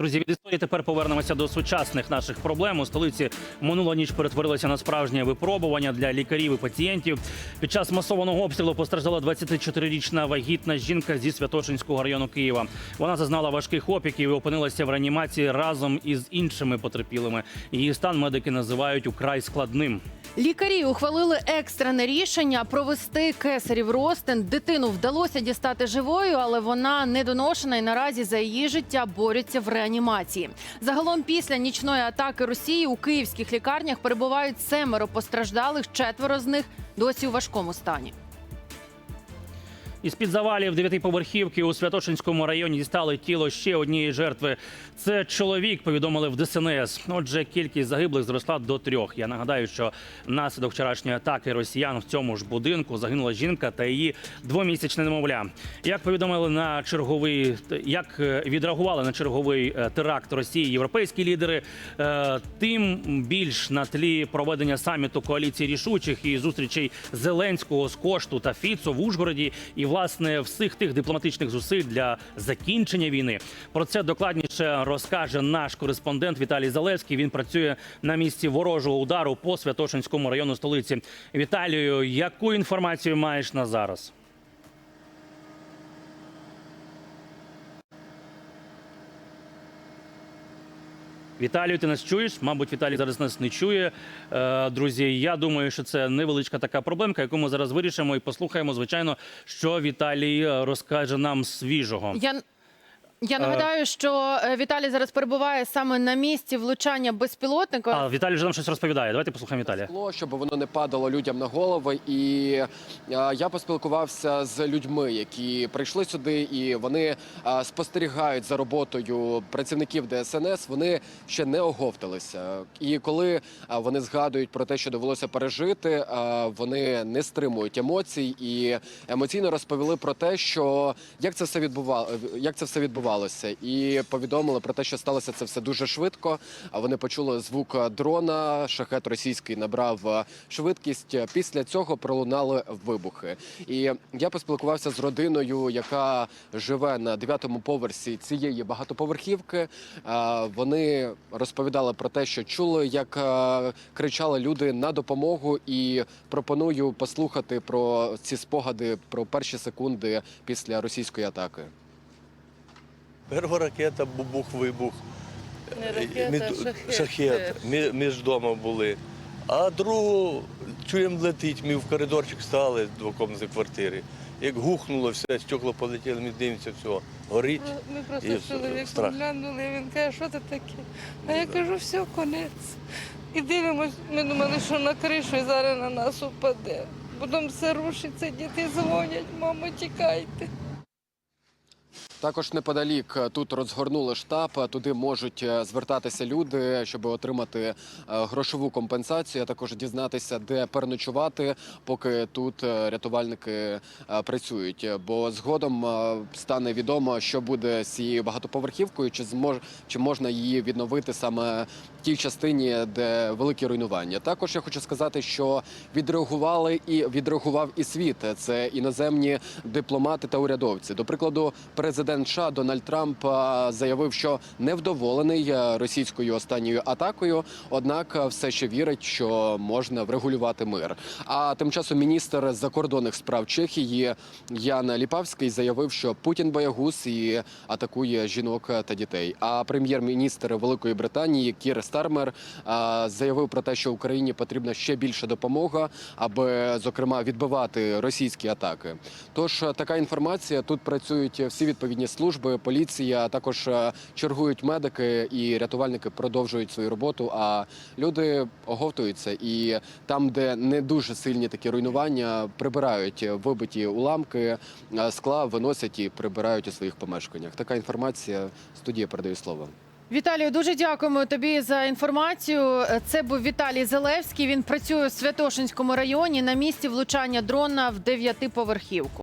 Друзі, від історії тепер повернемося до сучасних наших проблем. У столиці минула ніч перетворилася на справжнє випробування для лікарів і пацієнтів. Під час масованого обстрілу постраждала 24-річна вагітна жінка зі Святошинського району Києва. Вона зазнала важких опіків і опинилася в реанімації разом із іншими потерпілими. Її стан медики називають украй складним. Лікарі ухвалили екстрене рішення провести кесарів розтин. Дитину вдалося дістати живою, але вона недоношена і наразі за її життя борються в реанімації. Загалом, після нічної атаки Росії у київських лікарнях перебувають семеро постраждалих, четверо з них досі у важкому стані. Із під завалів дев'ятиповерхівки у Святошинському районі дістали тіло ще однієї жертви. Це чоловік, повідомили в ДСНС. Отже, кількість загиблих зросла до трьох. Я нагадаю, що внаслідок вчорашньої атаки росіян в цьому ж будинку загинула жінка та її двомісячне немовля. Як повідомили на черговий, як е, відреагували на черговий е, теракт Росії європейські лідери, е, тим більш на тлі проведення саміту коаліції рішучих і зустрічей Зеленського з Кошту та Фіцо в Ужгороді і власне всіх тих дипломатичних зусиль для закінчення війни. Про це докладніше розкаже наш кореспондент Віталій Залевський. Він працює на місці ворожого удару по Святошинському району столиці. Віталію, яку інформацію маєш на зараз? Віталію, ти нас чуєш? Мабуть, Віталій зараз нас не чує. Е, Друзі, я думаю, що це невеличка така проблемка, яку ми зараз вирішимо і послухаємо, звичайно, що Віталій е, розкаже нам свіжого. Я я нагадаю, що е, Віталій зараз перебуває саме на місці влучання безпілотника. А Віталій вже нам щось розповідає. Давайте послухаємо Віталія. скло, щоб воно не падало людям на голови. І е, я поспілкувався з людьми, які прийшли сюди, і вони е, спостерігають за роботою працівників ДСНС. Вони ще не оговталися. І коли е, вони згадують про те, що довелося пережити, е, вони не стримують емоцій і емоційно розповіли про те, що як це все відбувало, як це все відбувалося, і повідомили про те, що сталося це все дуже швидко. А вони почули звук дрона. Шахет російський набрав е, швидкість. Після цього пролунали вибухи. І я поспілкувався з родиною, яка живе на дев'ятому поверсі цієї багатоповерхівки. Е, Вони розповідали про те, що чули, як е, кричали люди на допомогу, і пропоную послухати про ці спогади про перші секунди після російської атаки. Перша ракета, бубух, вибух. Не ракета, Мід- а шахет. шахет. Ми, ж вдома були. А другу чуємо летить, ми в коридорчик стали двокомнатні квартири. Як гухнуло все, стекла полетіли, ми дивимося, все, горить. Ми просто з чоловіком глянули, він каже, що це таке? А я кажу, все, конець. І дивимось, ми думали, що на кришу і зараз на нас упаде. Потім все рушиться, діти дзвонять, мамо, тікайте. Також неподалік е, тут розгорнули штаб. е, Туди можуть е, звертатися люди, щоб отримати грошову компенсацію. а Також дізнатися, де переночувати, поки тут рятувальники працюють. Бо згодом стане відомо, що буде з цією багатоповерхівкою, чи змож чи можна її відновити саме в тій частині, де великі руйнування. Також я хочу сказати, що відреагували і відреагував і світ. Це іноземні дипломати та урядовці. До прикладу, президент США Дональд Трамп заявив, що невдоволений е, російською останньою атакою, однак е, все ще вірить, що можна врегулювати мир. А тим часом міністр закордонних справ Чехії Ян Ліпавський заявив, що Путін боягуз і атакує жінок та дітей. А прем'єр-міністр Великої Британії Кір Стармер заявив про те, що Україні потрібна ще більша допомога, аби зокрема відбивати російські атаки. Тож е, така інформація тут працюють всі відповідні служби, поліція, також е, чергують медики і рятувальники продовжують свою роботу. А люди оговтуються і там, де не дуже сильні такі руйнування, прибирають вибиті уламки е, скла, виносять і прибирають у своїх помешканнях. Така інформація. Студія передає слово. Віталію, дуже дякуємо тобі за інформацію. Це був Віталій Залевський. Він працює в Святошинському районі на місці влучання дрона в дев'ятиповерхівку.